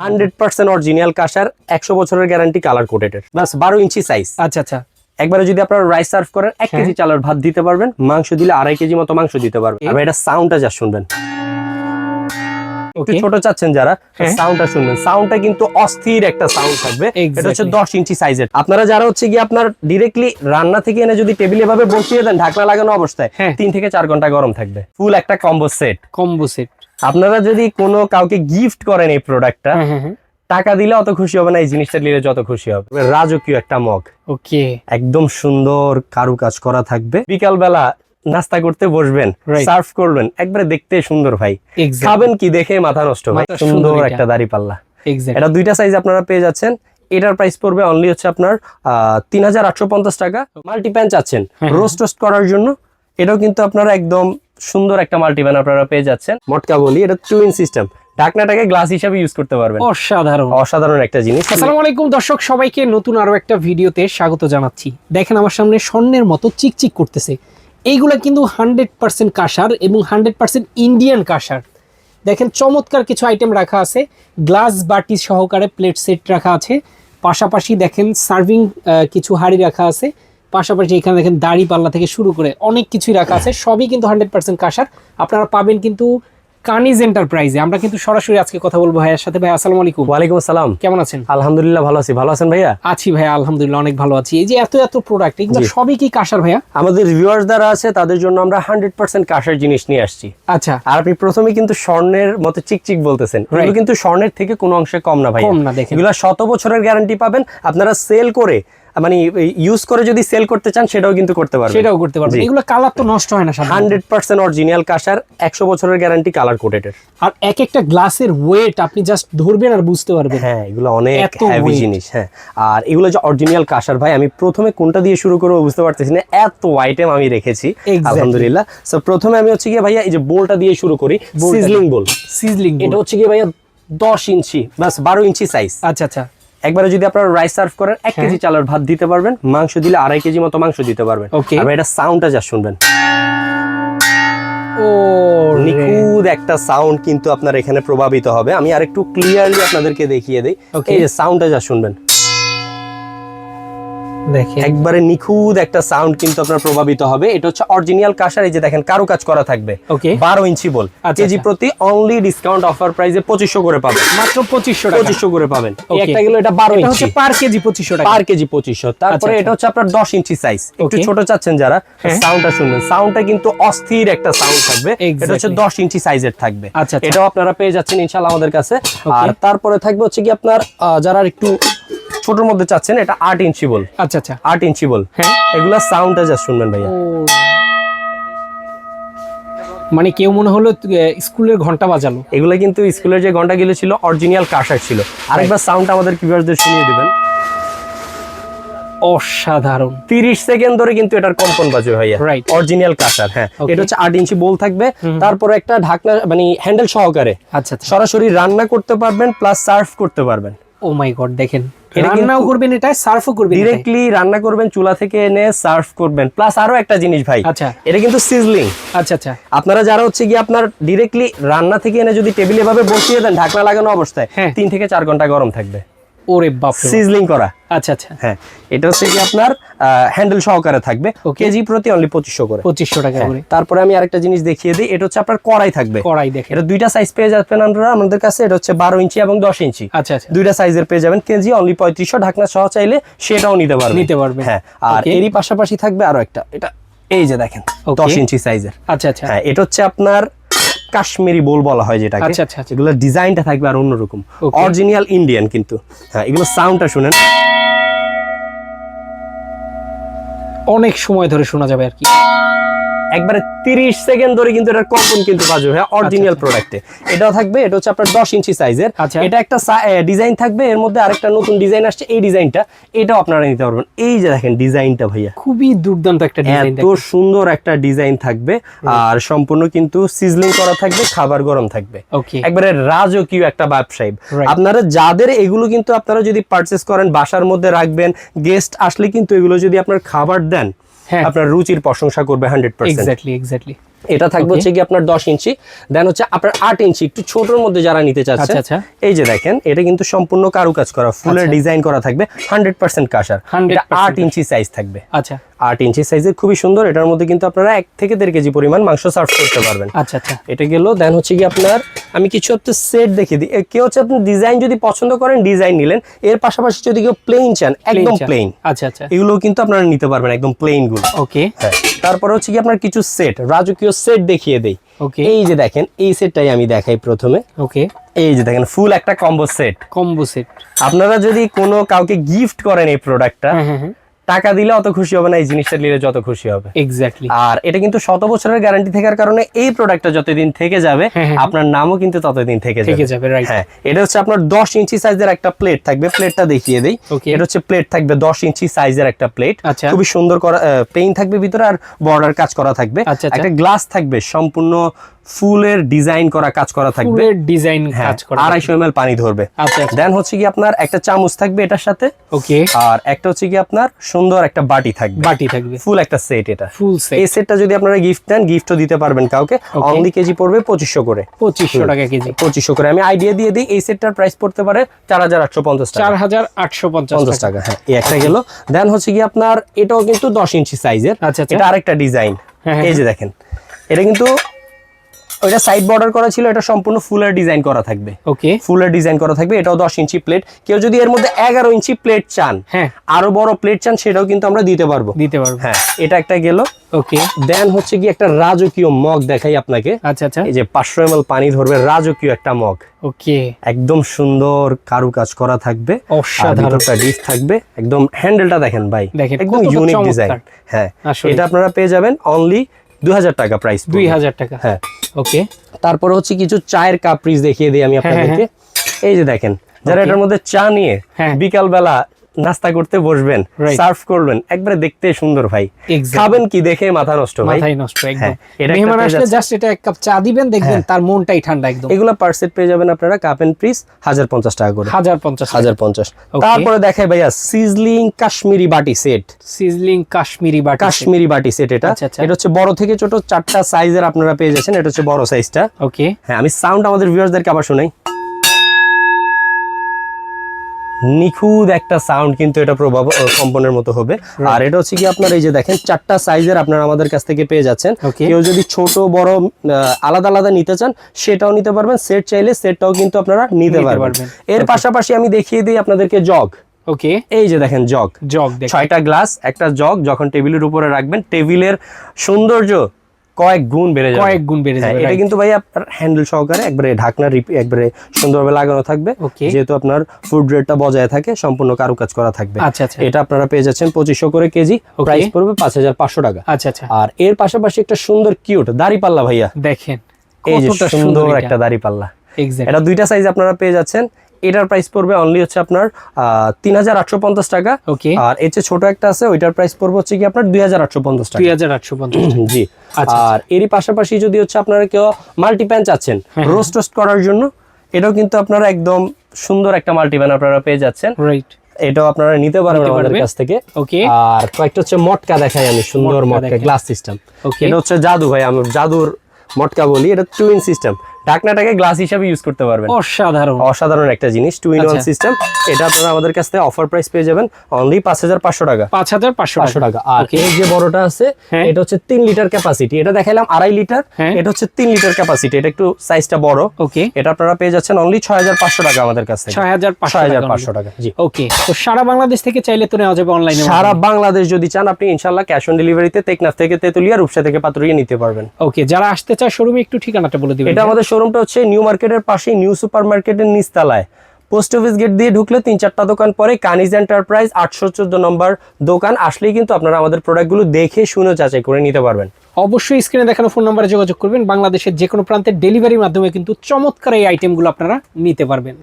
Hundred percent original কাঁসার একশো বছরের গ্যারান্টি কালার কোটেডের বাস বারো ইঞ্চি সাইজ আচ্ছা আচ্ছা। একবারে যদি আপনারা রাইস সার্ভ করেন এক হ্যাঁ। কেজি চালের ভাত দিতে পারবেন মাংস দিলে আড়াই কেজি মতো মাংস দিতে পারবেন। আর এটা সাউন্ডটা যা শুনবেন। একটু ছোট চাচ্ছেন যারা হ্যাঁ। সাউন্ডটা শুনবেন। সাউন্ডটা কিন্তু অস্থির একটা সাউন্ড থাকবে। এটা হচ্ছে দশ ইঞ্চি সাইজের আপনারা যারা হচ্ছে কি আপনার ডিরেক্টলি রান্না থেকে এনে যদি টেবিলে ভাবে বসিয়ে দেন ঢাকনা লাগানো অবস্থায় হ্যাঁ। তিন থেকে চার ঘণ্টা গরম থাকবে। ফুল একটা কম্বো সেট কম্বো সেট আপনারা যদি কোনো কাউকে গিফট করেন এই প্রোডাক্টটা হ্যাঁ হ্যাঁ হ্যাঁ টাকা দিলে অত খুশি হবে না এই জিনিসটা নিলে যত খুশি হবে। রাজকীয় একটা মগ। ওকে। একদম সুন্দর কারুকাজ করা থাকবে। বিকাল বেলা নাস্তা করতে বসবেন. সার্ভ করবেন একবারে দেখতে সুন্দর ভাই। খাবেন কি দেখে মাথা নষ্ট ভাই সুন্দর একটা দাড়ি পাল্লা। এটা দুইটা সাইজ আপনারা পেয়ে যাচ্ছেন। এটার প্রাইস পড়বে অনলি হচ্ছে আপনার তিন হাজার আটশো পঞ্চাশ টাকা। মাল্টি প্যান চাচ্ছেন। হ্যাঁ। রোস্ট টোস্ট করার জন্য। এটাও কিন্তু আপনারা একদম সুন্দর একটা মাল্টি প্যান আপনারা পেয়ে যাচ্ছেন। মটকা বলি এটা টুইন সিস্টেম ঢাকনাটাকে গ্লাস হিসাবে ইউজ করতে পারবেন। অসাধারণ। অসাধারণ একটা জিনিস। আসসালামু আলাইকুম দর্শক সবাইকে নতুন আরও একটা ভিডিওতে স্বাগত জানাচ্ছি। দেখেন আমার সামনে স্বর্ণের মতো চিকচিক করতেছে। এইগুলা কিন্তু হান্ড্রেড পার্সেন্ট কাঁসার এবং হান্ড্রেড পার্সেন্ট ইন্ডিয়ান কাঁসার। দেখেন চমৎকার কিছু আইটেম রাখা আছে। গ্লাস বাটি সহকারে প্লেট সেট রাখা আছে। পাশাপাশি দেখেন সার্ভিং কিছু হাড়ি রাখা আছে। পাশাপাশি এখানে দেখেন দাড়ি পাল্লা থেকে শুরু করে অনেক কিছুই রাখা আছে সবই কিন্তু হান্ড্রেড পার্সেন্ট কাঁসার। আপনারা পাবেন কিন্তু কানিজ এন্টারপ্রাইজে আমরা কিন্তু সরাসরি আজকে কথা বলব ভাইয়ের সাথে। ভাই আসসালামু আলাইকুম। ওয়ালাইকুম আসসালাম। কেমন আছেন? আলহামদুলিল্লাহ ভালো আছি। ভালো আছেন ভাইয়া? আছি ভাইয়া আলহামদুলিল্লাহ অনেক ভালো আছি। এই যে এত এত প্রোডাক্ট এগুলো সবই কি কাঁসার ভাইয়া? আমাদের ভিউয়ার্স যারা আছে তাদের জন্য আমরা হান্ড্রেড পার্সেন্ট কাঁসার জিনিস নিয়ে আসছি। আচ্ছা। আর আপনি প্রথমে কিন্তু স্বর্ণের মতো চিকচিক বলতেছেন। এগুলো কিন্তু স্বর্ণের থেকে কোনো অংশে কম না ভাই কম না, দেখেন। এগুলো শত বছরের গ্যারান্টি পাবেন। আপনারা সেল করে মানে ইউজ করে যদি সেল করতে চান সেটাও কিন্তু করতে পারবেন। সেটাও করতে পারবেন। এগুলো কালার তো নষ্ট হয় না হান্ড্রেড পার্সেন্ট অরিজিনাল কাঁসার একশো বছরের গ্যারান্টি কালার কোটেডের আর এক একটা গ্লাসের ওয়েট আপনি জাস্ট ধরবেন আর বুঝতে পারবেন। হ্যাঁ এগুলো অনেক হেভি জিনিস হ্যাঁ। আর এগুলো যে অরিজিনাল কাঁসার ভাই আমি প্রথমে কোনটা দিয়ে শুরু করব বুঝতে পারতেছি না। এত আইটেম আমি রেখেছি আলহামদুলিল্লাহ। সো প্রথমে আমি হচ্ছে গিয়ে ভাইয়া এই যে বোলটা দিয়ে শুরু করি সিজলিং বোল সিজলিং এটা হচ্ছে গিয়ে ভাইয়া দশ ইঞ্চি বাস বারো ইঞ্চি সাইজ আচ্ছা আচ্ছা। একবারে যদি আপনারা রাইস সার্ভ করেন এক হ্যাঁ। কেজি চালের ভাত দিতে পারবেন মাংস দিলে আড়াই কেজি মতো মাংস দিতে পারবেন. আর এটা সাউন্ডটা যা শুনবেন ও নিখুঁত একটা সাউন্ড কিন্তু আপনার এখানে প্রভাবিত হবে আমি আরেকটু ক্লিয়ারলি আপনাদেরকে দেখিয়ে দিই. এই যে সাউন্ডটা যা শুনবেন দেখেন। একবারে নিখুঁত একটা সাউন্ড কিন্তু আপনার প্রভাবিত হবে। এটা হচ্ছে অরিজিনাল কাঁসার এই যে দেখেন কারও কাজ করা থাকবে। ওকে বারো ইঞ্চি বল। আচ্ছা, কেজি আচ্ছা। প্রতি অনলি ডিসকাউন্ট অফার প্রাইসে পঁচিশশো করে পাবেন। মাত্র পঁচিশশো পঁচিশশো করে পাবেন। একটা গেলো এটা বারো ইঞ্চি। পার কেজি পঁচিশশো পার কেজি পঁচিশশো। তারপরে আচ্ছা, এটা হচ্ছে আপনার দশ ইঞ্চি সাইজ একটু ছোট চাচ্ছেন যারা হ্যাঁ। সাউন্ডটা শুনবেন। সাউন্ডটা কিন্তু অস্থির একটা সাউন্ড থাকবে। এটা হচ্ছে দশ ইঞ্চি সাইজের থাকবে। আচ্ছা। এটাও আপনারা পেয়ে যাচ্ছেন ইনশাল্লাহ আমাদের কাছে। আর তারপরে থাকবে হচ্ছে কি আপনার যারা একটু ছোটর মধ্যে চাচ্ছেন এটা আট ইঞ্চি বল। আচ্ছা আচ্ছা। আট ইঞ্চি বল। হ্যাঁ। এগুলা সাউন্ডটা যা শুনবেন ভাইয়া। মানে কেউ মনে হলো স্কুলের ঘণ্টা বাজালো। এগুলা কিন্তু স্কুলের যে ঘণ্টা গুলো ছিল অরিজিনাল কাঁসার ছিল। আরেকবার সাউন্ড আমাদের কীভাবে শুনিয়ে দিবেন। অসাধারণ। তিরিশ সেকেন্ড ধরে কিন্তু এটার কম্পন বাজবে ভাইয়া। রাইট অরিজিনাল কাঁসার হ্যাঁ। এটা হচ্ছে আট ইঞ্চি বোল থাকবে। তারপরে একটা ঢাকনা মানে হ্যান্ডেল সহকারে। আচ্ছা আচ্ছা। সরাসরি রান্না করতে পারবেন প্লাস সার্ভ করতে পারবেন। ও মাই গড দেখেন। রান্নাও করবেন এটা সার্ফও করবেন। ডিরেক্টলি রান্না করবেন চুলা থেকে এনে সার্ভ করবেন প্লাস আরও একটা জিনিস ভাই আচ্ছা। এটা কিন্তু সিজলিং আচ্ছা আচ্ছা আপনারা যারা হচ্ছে কি আপনার ডিরেক্টলি রান্না থেকে এনে যদি টেবিলে ভাবে বসিয়ে দেন ঢাকনা লাগানো অবস্থায় হ্যাঁ। তিন থেকে চার ঘণ্টা গরম থাকবে ওরে বাপ। সিজলিং করা। আচ্ছা আচ্ছা। হ্যাঁ এটা হচ্ছে কি আপনার হ্যান্ডেল সহকারে থাকবে. কেজি প্রতি অনলি পঁচিশশো করে। পঁচিশশো টাকা হ্যাঁ, করে। তারপরে আমি আরেকটা জিনিস দেখিয়ে দিই এটা হচ্ছে আপনার কড়াই থাকবে। কড়াই দেখেন। এটা দুইটা সাইজ পেয়ে যাবেন আপনারা আমাদের কাছে এটা হচ্ছে বারো ইঞ্চি এবং দশ ইঞ্চি। আচ্ছা আচ্ছা। দুইটা সাইজের পেয়ে যাবেন কেজি অনলি পঁয়ত্রিশশো ঢাকনা সহ চাইলে সেটাও নিতে পারবেন। নিতে পারবেন। হ্যাঁ আর এরই পাশাপাশি থাকবে আরও একটা। এটা এই যে দেখেন. দশ ইঞ্চি সাইজের আচ্ছা আচ্ছা। হ্যাঁ এটা হচ্ছে আপনার কাশ্মীরি বোল বলা হয় যেটাকে। আচ্ছা, আচ্ছা, আচ্ছা। এগুলো ডিজাইনটা থাকবে আর অন্যরকম. অরিজিনাল ইন্ডিয়ান কিন্তু। হ্যাঁ এগুলো সাউন্ডটা শুনেন। অনেক সময় ধরে শোনা যাবে আর কি। একবারে তিরিশ সেকেন্ড ধরে কিন্তু এটার কম্পন কিন্তু বাজবে হ্যাঁ অরিজিনাল প্রোডাক্টে এটাও থাকবে এটা হচ্ছে আপনার দশ ইঞ্চি সাইজের আচ্ছা। এটা একটা ডিজাইন থাকবে এর মধ্যে আরেকটা নতুন ডিজাইন আসছে এই ডিজাইনটা এটাও আপনারা নিতে পারবেন। এই যে দেখেন ডিজাইনটা ভাইয়া। খুবই দুর্দান্ত একটা ডিজাইন এত সুন্দর একটা ডিজাইন থাকবে। আর সম্পূর্ণ কিন্তু সিজলিং করা থাকবে খাবার গরম থাকবে। ওকে একবারে রাজকীয় একটা ব্যবসায়ী আপনারা যাদের এগুলো কিন্তু আপনারা যদি পারচেস করেন বাসার মধ্যে রাখবেন গেস্ট আসলে কিন্তু এগুলো যদি আপনার খাবার দেন। আপনার রুচির প্রশংসা করবে হান্ড্রেড পার্সেন্ট এক্স্যাক্টলি এক্স্যাক্টলি এটা থাকবে হচ্ছে কি আপনার দশ ইঞ্চি। দেন হচ্ছে আপনার আট ইঞ্চি একটু ছোটর মধ্যে যারা নিতে চাচ্ছে আচ্ছা আচ্ছা। এই যে দেখেন এটা কিন্তু সম্পূর্ণ কারুকাজ করা ফুলের আচ্ছা। ডিজাইন করা থাকবে হান্ড্রেড পার্সেন্ট কাশার এটা আট ইঞ্চি সাইজ থাকবে। আচ্ছা। আট ইঞ্চি সাইজের খুবই সুন্দর এটার মধ্যে কিন্তু আপনারা এক থেকে দেড় কেজি পরিমাণ মাংস সার্ভ করতে পারবেন। আচ্ছা আচ্ছা। এটা গেল দেন হচ্ছে কি আপনার আমি কিছু একটা সেট দেখিয়ে দিই। কেউ হচ্ছে আপনি ডিজাইন যদি পছন্দ করেন ডিজাইন নিলেন এর পাশাপাশি যদি কেউ প্লেন চান একদম প্লেন আচ্ছা আচ্ছা। এগুলো কিন্তু আপনারা নিতে পারবেন একদম প্লেনগুলো। ওকে হ্যাঁ তারপরে হচ্ছে কি আপনার কিছু সেট রাজকীয় সেট দেখিয়ে দেই। ওকে এই যে দেখেন এই সেটটাই আমি দেখাই প্রথমে। ওকে এই যে দেখেন ফুল একটা কম্বো সেট কম্বো সেট আপনারা যদি কোনো কাউকে গিফট করেন এই প্রোডাক্টটা হ্যাঁ হ্যাঁ হ্যাঁ। টাকা দিলে অত খুশি হবে না এই জিনিসটা নিলে যত খুশি হবে এক্স্যাক্টলি আর এটা কিন্তু শত বছরের গ্যারান্টি থাকার কারণে এই প্রোডাক্টটা যতদিন থেকে যাবে হ্যাঁ, হ্যাঁ। আপনার নামও কিন্তু ততদিন থেকে যাবে হ্যাঁ এটা হচ্ছে আপনার দশ ইঞ্চি সাইজের একটা প্লেট থাকবে প্লেটটা দেখিয়ে দেই. এটা হচ্ছে প্লেট থাকবে দশ ইঞ্চি সাইজের একটা প্লেট আচ্ছা। খুবই সুন্দর করা পেইন থাকবে ভিতরে আর বর্ডার কাজ করা থাকবে আচ্ছা, আচ্ছা। একটা গ্লাস থাকবে সম্পূর্ণ ফুলের ডিজাইন করা কাজ করা থাকবে। ফুলের ডিজাইন হ্যাঁ কাজ করা আড়াইশো এম পানি ধরবে। আচ্ছা আচ্ছা। দেন হচ্ছে কি আপনার একটা চামচ থাকবে এটার সাথে। ওকে। আর একটা হচ্ছে কি আপনার সুন্দর একটা বাটি থাকবে। বাটি থাকবে। ফুল একটা সেট এটা। Full set. এই সেটটা যদি আপনারা গিফট দেন গিফটও দিতে পারবেন কাউকে। অনলি কেজি পড়বে পঁচিশশো করে। পঁচিশশো টাকা কেজি। পঁচিশশো করে। আমি আইডিয়া দিয়ে দিই এই সেটটার প্রাইস পড়তে পারে চার হাজার আটশো পঞ্চাশ চার টাকা হাজার আটশো পঞ্চাশ পঞ্চাশ টাকা। হ্যাঁ এই একটা গেল। দেন হচ্ছে কি আপনার এটাও কিন্তু দশ ইঞ্চি সাইজের আচ্ছা, আচ্ছা। এটা আরেকটা ডিজাইন হ্যাঁ, এই যে দেখেন এটা কিন্তু ওইটা সাইড বর্ডার করা ছিল এটা সম্পূর্ণ ফুলের ডিজাইন করা থাকবে। ওকে ফুলের ডিজাইন করা থাকবে এটাও দশ ইঞ্চি প্লেট কেউ যদি এর মধ্যে এগারো ইঞ্চি প্লেট চান হ্যাঁ। আরও বড় প্লেট চান সেটাও কিন্তু আমরা দিতে পারব। দিতে পারব। হ্যাঁ এটা একটা গেল। ওকে দেন হচ্ছে কি একটা রাজকীয় মগ দেখাই আপনাকে। আচ্ছা আচ্ছা। এই যে পাঁচশো এম পানি ধরবে রাজকীয় একটা মগ। ওকে একদম সুন্দর কারুকাজ করা থাকবে। অসাধারণ। একটা ডিশ থাকবে। একদম হ্যান্ডেলটা দেখেন ভাই। দেখেন, একদম ইউনিক। ডিজাইন হ্যাঁ। এটা আপনারা পেয়ে যাবেন অনলি দুই হাজার টাকা প্রাইস দুই হাজার টাকা। হ্যাঁ। ওকে তারপর হচ্ছে কিছু চায়ের কাপ পিস দেখিয়ে দিই আমি হ্যাঁ, হ্যাঁ, আপনাদেরকে। এই যে দেখেন যারা এটার মধ্যে চা নিয়ে হ্যাঁ। নাস্তা করতে বসবেন. সার্ভ করবেন একবারে দেখতে সুন্দর ভাই। খাবেন কি দেখে মাথা নষ্ট ভাই? মাথায় নষ্ট একদম। হ্যাঁ, এটা মেহমান আসলে জাস্ট এটা এক কাপ চা দিবেন দেখবেন হ্যাঁ। তার মনটাই ঠান্ডা একদম। এগুলো পার সেট পেয়ে যাবেন আপনারা কাপ এন্ড পিস হাজার পঞ্চাশ টাকা করে। হাজার পঞ্চাশ হাজার পঞ্চাশ। Okay. তারপরে দেখাই ভাইয়া সিজলিং কাশ্মীরি বাটি সেট সিজলিং কাশ্মীরি বাটি কাশ্মীরি বাটি সেট এটা। আচ্ছা, আচ্ছা। এটা হচ্ছে বড় থেকে ছোট চারটা সাইজের আপনারা পেয়ে যাচ্ছেন এটা হচ্ছে বড় সাইজটা ওকে হ্যাঁ আমি সাউন্ড আমাদের ভিউয়ার্সদেরকে আবার শোনাই। নিখুঁত একটা সাউন্ড কিন্তু এটা প্রভাব কম্পনের মতো হবে। আর এটা হচ্ছে কি আপনার এই যে দেখেন চারটা সাইজের আপনারা আমাদের কাছ থেকে পেয়ে যাচ্ছেন। কেউ যদি ছোট বড় আলাদা আলাদা নিতে চান সেটাও নিতে পারবেন। সেট চাইলে সেটটাও কিন্তু আপনারা নিতে পারবেন। এর পাশাপাশি আমি দেখিয়ে দিই আপনাদেরকে জগ ওকে এই যে দেখেন জগ জগ ছয়টা গ্লাস একটা জগ যখন টেবিলের উপরে রাখবেন টেবিলের সৌন্দর্য কয়েক গুণ বেড়ে যাবে। কয়েক গুণ বেড়ে হ্যাঁ, যাবে এটা কিন্তু ভাই আপনার হ্যান্ডেল সহকারে একবারে ঢাকনা একবারে সুন্দরভাবে লাগানো থাকবে। যেহেতু আপনার ফুড রেটটা বজায় থাকে সম্পূর্ণ কারুকাজ করা থাকবে। আচ্ছা আচ্ছা। এটা আপনারা পেয়ে যাচ্ছেন পঁচিশশো করে কেজি। প্রাইস পড়বে পাঁচ হাজার পাঁচশো টাকা। আচ্ছা আচ্ছা। আর এর পাশাপাশি একটা সুন্দর কিউট দাড়ি পাল্লা ভাইয়া। দেখেন এই যে সুন্দর সুন্দর একটা দাড়ি পাল্লা এটা দুইটা সাইজ আপনারা পেয়ে যাচ্ছেন। এটার প্রাইস পড়বে অনলি হচ্ছে আপনার তিন হাজার আটশো পঞ্চাশ টাকা। ওকে আর এর চেয়ে ছোট একটা আছে ওইটার প্রাইস পড়বে হচ্ছে কি আপনার দুই হাজার আটশো পঞ্চাশ টাকা। দুই হাজার আটশো পঞ্চাশ জি। আচ্ছা, আর এরই পাশাপাশি যদি হচ্ছে আপনারা কেউ মাল্টি প্যান চাচ্ছেন হ্যাঁ, রোস্ট টোস্ট করার জন্য এটাও কিন্তু আপনারা একদম সুন্দর একটা মাল্টি প্যান আপনারা পেয়ে যাচ্ছেন। রাইট এটাও আপনারা নিতে পারবেন আমাদের কাছ থেকে। ওকে আর কয়েকটা হচ্ছে মটকা দেখাই আমি সুন্দর মটকা গ্লাস সিস্টেম এটা হচ্ছে জাদু ভাই আমি জাদুর মটকা বলি এটা টুইন সিস্টেম ঢাকনাটাকে গ্লাস হিসাবে ইউজ করতে পারবেন। অসাধারণ। অসাধারণ একটা জিনিস টু ইন ওয়ান। সিস্টেম এটা আপনারা আমাদের কাছ থেকে অফার প্রাইস পেয়ে যাবেন অনলি পাঁচ হাজার পাঁচশো টাকা। পাঁচ হাজার পাঁচশো টাকা। আর. এই যে বড়টা আছে হ্যাঁ। এটা হচ্ছে তিন লিটার ক্যাপাসিটি এটা দেখাইলাম আড়াই লিটার হ্যাঁ। এটা হচ্ছে তিন লিটার ক্যাপাসিটি এটা একটু সাইজটা বড়। ওকে এটা আপনারা পেয়ে যাচ্ছেন অনলি ছয় হাজার পাঁচশো টাকা আমাদের কাছ থেকে। ছয় হাজার ছয় হাজার পাঁচশো টাকা জি। ওকে তো সারা বাংলাদেশ থেকে চাইলে তো নেওয়া যাবে অনলাইনে সারা বাংলাদেশ যদি চান আপনি ইনশাল্লাহ ক্যাশ অন ডেলিভারিতে টেকনাফ থেকে তেতুলিয়া রূপসা থেকে পাতুরিয়া নিতে পারবেন। ওকে যারা আসতে চায় শোরুমে একটু ঠিকানাটা বলে দিবেন। এটা আমাদের শোরুমটা হচ্ছে নিউ মার্কেটের পাশে নিউ সুপার মার্কেটের নিচতলায়। পোস্ট অফিস গেট দিয়ে ঢুকলে তিন চারটা দোকান পরে, কানিজ এন্টারপ্রাইজ, আটশো চোদ্দ নম্বর দোকান। আসলেই কিন্তু আপনারা আমাদের প্রোডাক্টগুলো দেখে শুনে যাচাই করে নিতে পারবেন। অবশ্যই স্ক্রিনে দেখানো ফোন নাম্বারে যোগাযোগ করবেন। বাংলাদেশের যে কোনো প্রান্তের ডেলিভারির মাধ্যমে কিন্তু চমৎকার এই আইটেমগুলো আপনারা নিতে পারবেন।